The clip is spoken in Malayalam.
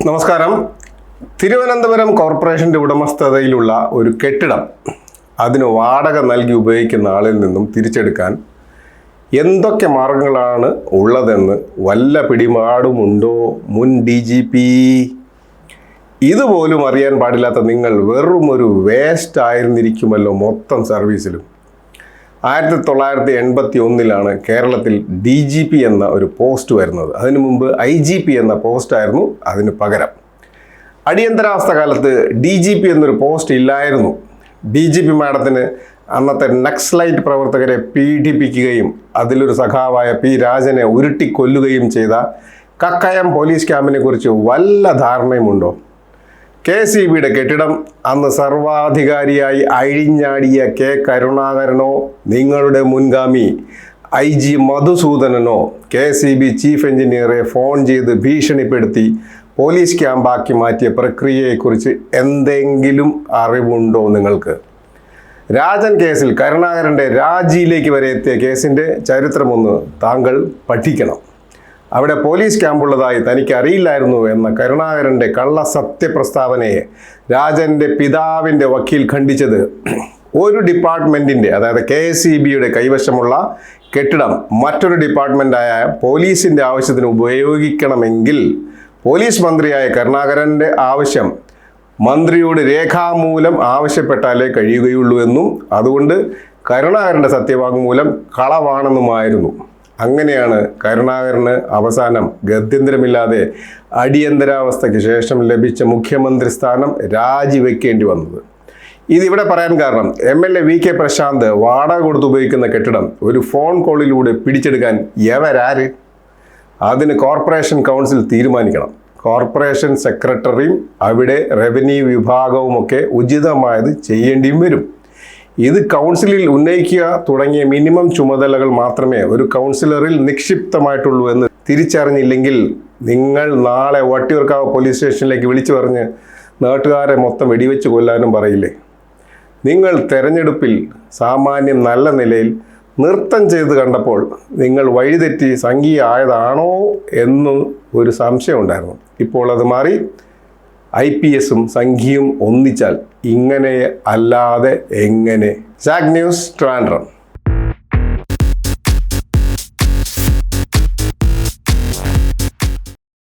നമസ്കാരം. തിരുവനന്തപുരം കോർപ്പറേഷന്റെ ഉടമസ്ഥതയിലുള്ള ഒരു കെട്ടിടം അതിന് വാടക നൽകി ഉപയോഗിക്കുന്ന ആളിൽ നിന്നും തിരിച്ചെടുക്കാൻ എന്തൊക്കെ മാർഗങ്ങളാണ് ഉള്ളതെന്ന് വല്ല പിടിപാടുമുണ്ടോ മുൻ ഡി ജി പി ഇതുപോലും അറിയാൻ പാടില്ലാത്ത നിങ്ങൾ വെറും ഒരു വേസ്റ്റ് ആയിരുന്നിരിക്കുമല്ലോ മൊത്തം സർവീസിലും ആയിരത്തി തൊള്ളായിരത്തി എൺപത്തി ഒന്നിലാണ് കേരളത്തിൽ ഡി ജി പി എന്ന ഒരു പോസ്റ്റ് വരുന്നത്. അതിനു മുമ്പ് ഐ ജി പി എന്ന പോസ്റ്റായിരുന്നു അതിന് പകരം. അടിയന്തരാവസ്ഥ കാലത്ത് ഡി ജി പി എന്നൊരു പോസ്റ്റ് ഇല്ലായിരുന്നു. ഡി ജി പി മാഡത്തിന് അന്നത്തെ നക്സലൈറ്റ് പ്രവർത്തകരെ പീഡിപ്പിക്കുകയും അതിലൊരു സഖാവായ പി രാജനെ ഉരുട്ടിക്കൊല്ലുകയും ചെയ്ത കക്കയം പോലീസ് ക്യാമ്പിനെ കുറിച്ച് വല്ല ധാരണയുമുണ്ടോ? കെ സി ബിയുടെ കെട്ടിടം അന്ന് സർവാധികാരിയായി അഴിഞ്ഞാടിയ കെ കരുണാകരനോ നിങ്ങളുടെ മുൻഗാമി ഐ ജി മധുസൂദനനോ കെ സി ബി ചീഫ് എഞ്ചിനീയറെ ഫോൺ ചെയ്ത് ഭീഷണിപ്പെടുത്തി പോലീസ് ക്യാമ്പാക്കി മാറ്റിയ പ്രക്രിയയെക്കുറിച്ച് എന്തെങ്കിലും അറിവുണ്ടോ നിങ്ങൾക്ക്? രാജൻ കേസിൽ കരുണാകരന്റെ രാജിയിലേക്ക് വരെ എത്തിയ കേസിന്റെ ചരിത്രമൊന്ന് താങ്കൾ പഠിക്കണം. അവിടെ പോലീസ് ക്യാമ്പുള്ളതായി തനിക്ക് അറിയില്ലായിരുന്നു എന്ന കരുണാകരന്റെ കള്ള സത്യപ്രസ്താവനയെ രാജന്റെ പിതാവിന്റെ വക്കീൽ ഖണ്ഡിച്ചത് ഒരു ഡിപ്പാർട്ട്മെന്റിന്റെ അതായത് കെ എസ് ഇ ബിയുടെ കൈവശമുള്ള കെട്ടിടം മറ്റൊരു ഡിപ്പാർട്ട്മെന്റായ പോലീസിന്റെ ആവശ്യത്തിന് ഉപയോഗിക്കണമെങ്കിൽ പോലീസ് മന്ത്രിയായ കരുണാകരന്റെ ആവശ്യം മന്ത്രിയോട് രേഖാമൂലം ആവശ്യപ്പെട്ടാലേ കഴിയുകയുള്ളൂ എന്നും അതുകൊണ്ട് കരുണാകരന്റെ സത്യവാങ്മൂലം കളവാണെന്നുമായിരുന്നു. അങ്ങനെയാണ് കരുണാകരന് അവസാനം ഗത്യന്തരമില്ലാതെ അടിയന്തരാവസ്ഥയ്ക്ക് ശേഷം ലഭിച്ച മുഖ്യമന്ത്രി സ്ഥാനം രാജിവെക്കേണ്ടി വന്നത്. ഇതിവിടെ പറയാൻ കാരണം M L A V K Prashanth വാടക കൊടുത്ത് ഉപയോഗിക്കുന്ന കെട്ടിടം ഒരു ഫോൺ കോളിലൂടെ പിടിച്ചെടുക്കാൻ എവരാര്? അതിന് കോർപ്പറേഷൻ കൗൺസിൽ തീരുമാനിക്കണം. കോർപ്പറേഷൻ സെക്രട്ടറിയും അവിടെ റവന്യൂ വിഭാഗവുമൊക്കെ ഉചിതമായത് ചെയ്യേണ്ടിയും വരും. ഇത് കൗൺസിലിൽ ഉന്നയിക്കുക തുടങ്ങിയ മിനിമം ചുമതലകൾ മാത്രമേ ഒരു കൗൺസിലറിൽ നിക്ഷിപ്തമായിട്ടുള്ളൂ എന്ന് തിരിച്ചറിഞ്ഞില്ലെങ്കിൽ നിങ്ങൾ നാളെ വട്ടിയൂർക്കാവ് പോലീസ് സ്റ്റേഷനിലേക്ക് വിളിച്ചു പറഞ്ഞ് നാട്ടുകാരെ മൊത്തം വെടിവെച്ച് കൊല്ലാനും പറയില്ലേ? നിങ്ങൾ തെരഞ്ഞെടുപ്പിൽ സാമാന്യം നല്ല നിലയിൽ നൃത്തം ചെയ്ത് കണ്ടപ്പോൾ നിങ്ങൾ വഴിതെറ്റി സംഗീയായതാണോ എന്ന് ഒരു സംശയം ഉണ്ടായിരുന്നു. ഇപ്പോൾ അത് മാറി. ഐ പി എസും സംഘിയും ഒന്നിച്ചാൽ ഇങ്ങനെ അല്ലാതെ എങ്ങനെ? Zag news Trivandrum